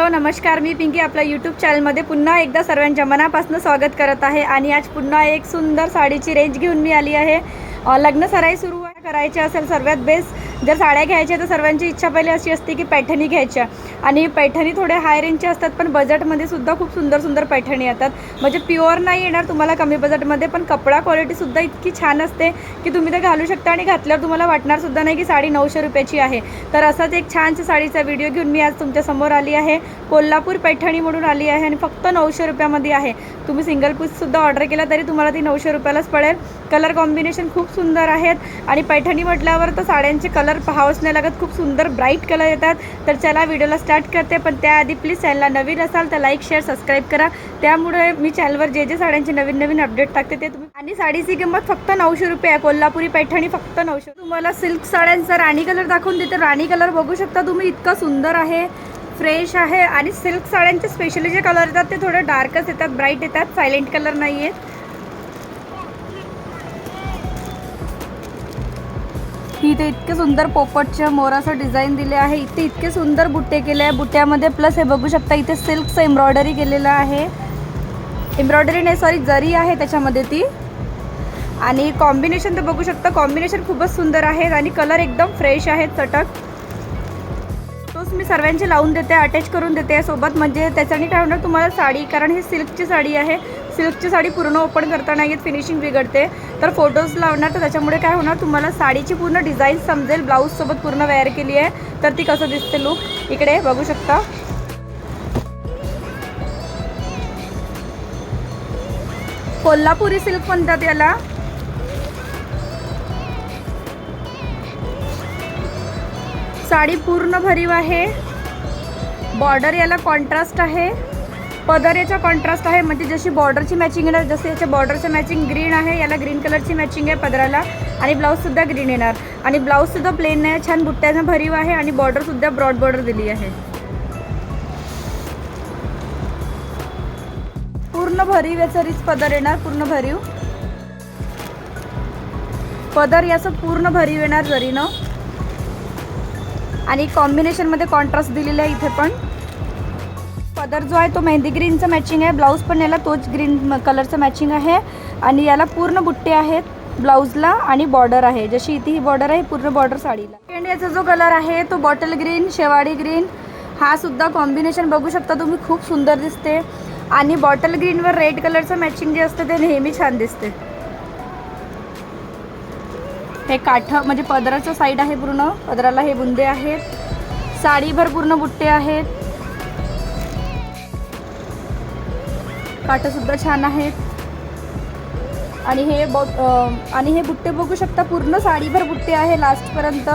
Hello नमस्कार. मी पिंकी आपल्या YouTube चॅनलमध्ये पुन्हा एकदा सर्वांच्या मनापासून स्वागत करत आहे आणि आज पुन्हा एक सुंदर साडीची रेंज घेऊन मी आली आहे. लग्न सराई सुरू करायची असेल सर्वात बेस्ट जर साड्या घ्यायच्या तर सर्वांची इच्छा पहिली अशी असते की पैठणी घ्यायच्या. आणि पैठणी थोड्या हाय रेंजच्या असतात पण बजेटमध्ये सुद्धा खूप सुंदर सुंदर पैठणी येतात. म्हणजे प्युअर नाही येणार तुम्हाला कमी बजेटमध्ये पण कपडा क्वालिटीसुद्धा इतकी छान असते की तुम्ही ते घालू शकता आणि घातल्यावर तुम्हाला वाटणार सुद्धा नाही की साडी नऊशे रुपयाची आहे. तर असाच एक छानसा साडीचा व्हिडिओ घेऊन मी आज तुमच्यासमोर आली आहे. कोल्हापूर पैठणी म्हणून आली आहे आणि फक्त नऊशे रुपयामध्ये आहे. तुम्ही सिंगल पीससुद्धा ऑर्डर केला तरी तुम्हाला ती नऊशे रुपयालाच पडेल कलर कॉम्बिनेशन खूप सुंदर आहेत. आणि पैठणी म्हटल्यावर तर साड्यांचे कलर पाहावंच नाही लागत. खूप सुंदर ब्राईट कलर येतात. तर चला व्हिडिओला स्टार्ट करते. पण त्याआधी प्लीज चॅनलला नवीन असाल तर लाईक शेअर सबस्क्राईब करा. त्यामुळे मी चॅनलवर जे जे साड्यांचे नवीन नवीन अपडेट टाकते ते तुम्ही आणि साडीची किंमत फक्त नऊशे रुपये आहे. कोल्हापुरी पैठणी फक्त नऊशे तुम्हाला सिल्क साड्यांचा राणी कलर दाखवून देते. राणी कलर बघू शकता तुम्ही. इतका सुंदर आहे. फ्रेश आहे. आणि सिल्क साड्यांचे स्पेशली जे कलर येतात ते थोडे डार्कच येतात ब्राईट येतात. सायलेंट कलर नाही आहेत इथे इतके सुंदर पोपटच्या मोराचं डिझाईन दिले आहे. इथे इतके सुंदर बुट्टे केले आहे. बुट्ट्यामध्ये प्लस हे बघू शकता इथे सिल्कचं एम्ब्रॉयडरी केलेलं आहे. एम्ब्रॉयडरी नाही सॉरी जरी आहे त्याच्यामध्ये ती. आणि कॉम्बिनेशन तर बघू शकता कॉम्बिनेशन खूपच सुंदर आहेत आणि कलर एकदम फ्रेश आहेत चटक. तोच मी सर्वांचे लावून देते अटॅच करून देते सोबत म्हणजे त्याच्याने काय होणार तुम्हाला साडी कारण ही सिल्कची साडी आहे. सिल्कची साडी पूर्ण ओपन करताना येत फिनिशिंग बिघडते. तर फोटोज लावणार तर त्याच्यामुळे काय होणार तुम्हाला साडीची पूर्ण डिझाईन समजेल ब्लाऊजसोबत पूर्ण वेअर केली आहे तर ती कसं दिसते लुक इकडे बघू शकता. कोल्हापुरी सिल्क म्हणतात याला. साडी पूर्ण भरीव आहे. बॉर्डर याला कॉन्ट्रास्ट आहे. पदर याचा कॉन्ट्रास्ट आहे. म्हणजे जशी बॉर्डरची मॅचिंग येणार जसं याच्या बॉर्डरचं मॅचिंग ग्रीन आहे याला ग्रीन कलरची मॅचिंग आहे पदराला. आणि ब्लाऊजसुद्धा ग्रीन येणार. आणि ब्लाऊजसुद्धा प्लेन आहे छान बुट्ट्याचा भरीव आहे आणि बॉर्डरसुद्धा ब्रॉड बॉर्डर दिली आहे. पूर्ण भरीव याचा रिच पदर येणार पूर्ण भरीव. पदर याचं पूर्ण भरीव येणार जरीनं. आणि कॉम्बिनेशनमध्ये कॉन्ट्रास्ट दिलेला आहे इथे पण. पदर जो आहे तो मेहंदी ग्रीनचं मॅचिंग आहे. ब्लाऊज पण याला तोच ग्रीन कलरचं मॅचिंग आहे. आणि याला पूर्ण बुट्टे आहेत ब्लाऊजला आणि बॉर्डर आहे. जशी इथे ही बॉर्डर आहे पूर्ण बॉर्डर साडीला. सेकंड याचा जो कलर आहे तो बॉटल ग्रीन शेवाळी ग्रीन हा सुद्धा कॉम्बिनेशन बघू शकता तुम्ही. खूप सुंदर दिसते. आणि बॉटल ग्रीनवर रेड कलरचं मॅचिंग जे असतं ते नेहमी छान दिसते. हे काठ म्हणजे पदराचं साईड आहे पूर्ण. पदराला हे बुंदे आहेत. साडीभर पूर्ण बुट्टे आहेत. काटंसुद्धा छान आहेत. आणि हे ब आणि हे बुट्टे बघू शकता पूर्ण साडीभर बुट्टे आहे लास्टपर्यंत.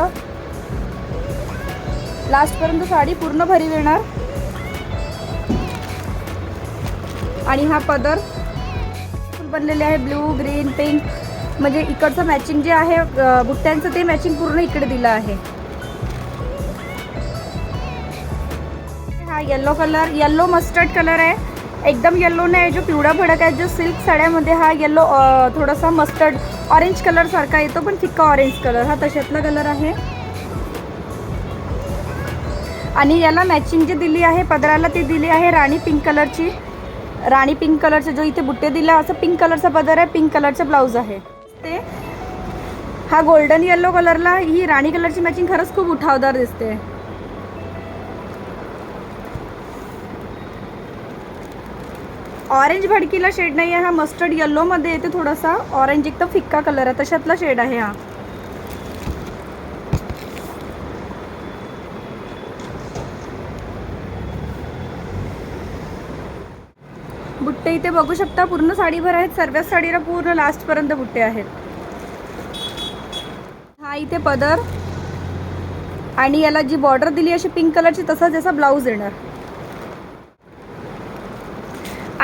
लास्टपर्यंत साडी पूर्ण भरीव येणार आणि हा पदर बनलेले आहे ब्ल्यू ग्रीन पिंक. म्हणजे इकडचं मॅचिंग जे आहे बुट्ट्यांचं ते मॅचिंग पूर्ण इकडे दिलं आहे. हा yellow colour yellow mustard colour आहे. एकदम येल्लो नाही जो पिवळा भडक आहे जो सिल्क साड्यामध्ये हा येल्लो थोडासा मस्टर्ड ऑरेंज कलरसारखा येतो पण फिक्का ऑरेंज कलर हा तशातला कलर आहे. आणि याला मॅचिंग जी दिली आहे पदराला ती दिली आहे राणी पिंक कलरची राणी पिंक कलरचे जो इथे बुट्टे दिला असं पिंक कलरचा पदर आहे पिंक कलरचा ब्लाऊज आहे. ते हा गोल्डन येल्लो कलरला ही राणी कलरची मॅचिंग खरंच खूप उठावदार दिसते. ऑरेंज भडकीला शेड नाही आहे हा मस्टर्ड येल्लोमध्ये येते थोडासा. ऑरेंज एकदम फिक्का कलर आहे तशातला शेड आहे हा. बुट्टे इथे बघू शकता पूर्ण साडीभर आहेत. सर्वच साडीला पूर्ण लास्टपर्यंत बुट्टे आहेत. हा इथे पदर. आणि याला जी बॉर्डर दिली अशी पिंक कलरची तसा जसा ब्लाऊज येणार.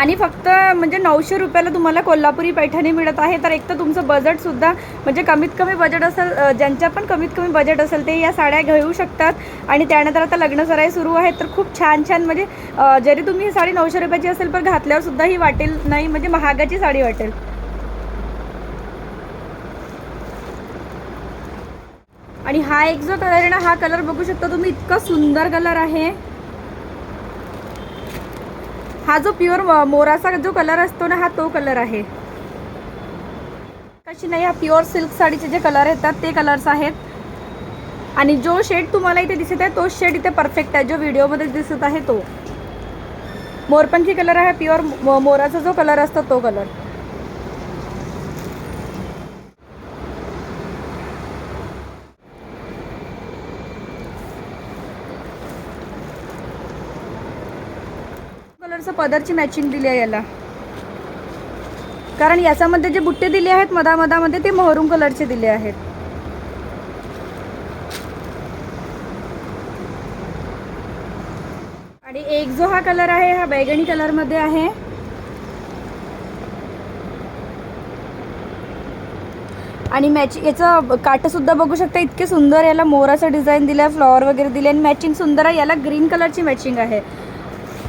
आणि फक्त म्हणजे नऊशे रुपयाला तुम्हाला कोल्हापुरी पैठणी मिळत आहे तर एक तर तुमचं बजेटसुद्धा म्हणजे कमीत कमी बजेट असेल ज्यांच्या पण कमीत कमी बजेट असेल ते या साड्या घेऊ शकतात. आणि त्यानंतर आता लग्न सराई सुरू आहे तर खूप छान छान म्हणजे जरी तुम्ही ही साडी नऊशे रुपयाची असेल पण घातल्यावर सुद्धा ही वाटेल नाही म्हणजे महागाची साडी वाटेल. आणि हा एक जो कलर आहे ना हा कलर बघू शकता तुम्ही इतका सुंदर कलर आहे. हा जो प्युअर मोराचा जो कलर असतो ना हा तो कलर आहे. कशी नाही हा प्युअर सिल्क साडीचे जे कलर येतात ते कलर्स आहेत. आणि जो शेड तुम्हाला इथे दिसत आहे तो शेड इथे परफेक्ट आहे. जो व्हिडिओमध्ये दिसत आहे तो. मोरपंखी कलर आहे प्युअर मोराचा जो कलर असतो तो कलर कलरचं पदरची मॅचिंग दिली आहे याला. कारण याच्यामध्ये जे बुट्टे दिले आहेत मधामधामध्ये ते मोहरून कलरचे दिले आहेत. आणि एक जो हा कलर आहे हा बैगणी कलरमध्ये आहे. आणि मॅच याचं काठंसुद्धा बघू शकता इतके सुंदर याला मोराचं डिझाईन दिलं आहे फ्लॉवर वगैरे दिले आणि मॅचिंग सुंदर आहे याला ग्रीन कलरची मॅचिंग आहे.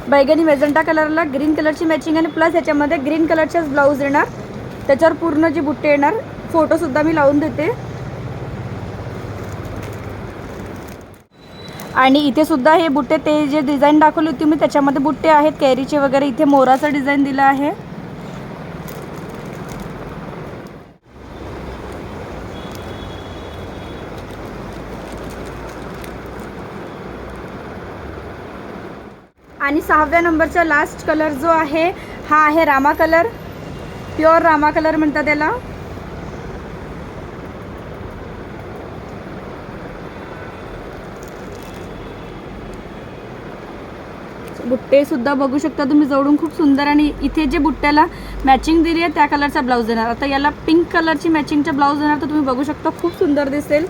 बैगनी मेजंटा कलरला ग्रीन कलरची मॅचिंग आणि प्लस याच्यामध्ये ग्रीन कलरचेच ब्लाऊज येणार. त्याच्यावर पूर्ण जे बुट्टे येणार फोटोसुद्धा मी लावून देते. आणि इथे सुद्धा हे बुट्टे ते जे डिझाईन दाखवली होती मी त्याच्यामध्ये बुट्टे आहेत. कॅरीचे वगैरे इथे मोराचं डिझाईन दिलं आहे. आणि सहाव्या नंबरचा लास्ट कलर जो आहे हा आहे Rama colour pure Rama colour म्हणतात त्याला बुट्टे सुद्धा बघू शकता तुम्ही जवळून खूप सुंदर आणि इथे जे बुट्ट्याला मॅचिंग दिली आहे त्या कलरचा ब्लाऊज देणार. आता याला पिंक कलरची मॅचिंगचा ब्लाऊज देणार तर तुम्ही बघू शकता खूप सुंदर दिसेल.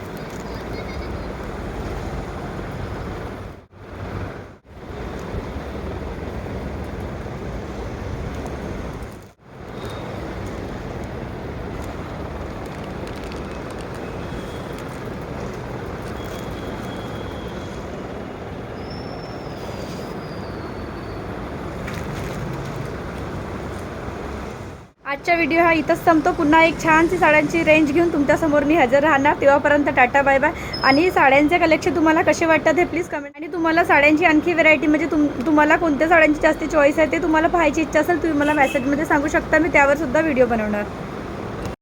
आजचा व्हिडिओ हा इथंच संपतो. पुन्हा एक छानशी साड्यांची रेंज घेऊन तुमच्यासमोर मी हजर राहणार. तेव्हापर्यंत टाटा बाय बाय आणि साड्यांचे कलेक्शन तुम्हाला कसे वाटतात हे प्लीज कमेंट आणि तुम्हाला साड्यांची आणखी व्हरायटी म्हणजे तुम तुम्हाला कोणत्या साड्यांची जास्त चॉईस आहे ते तुम्हाला पाहायची इच्छा असेल तुम्ही मला मेसेजमध्ये सांगू शकता. मी त्यावर सुद्धा व्हिडिओ बनवणार.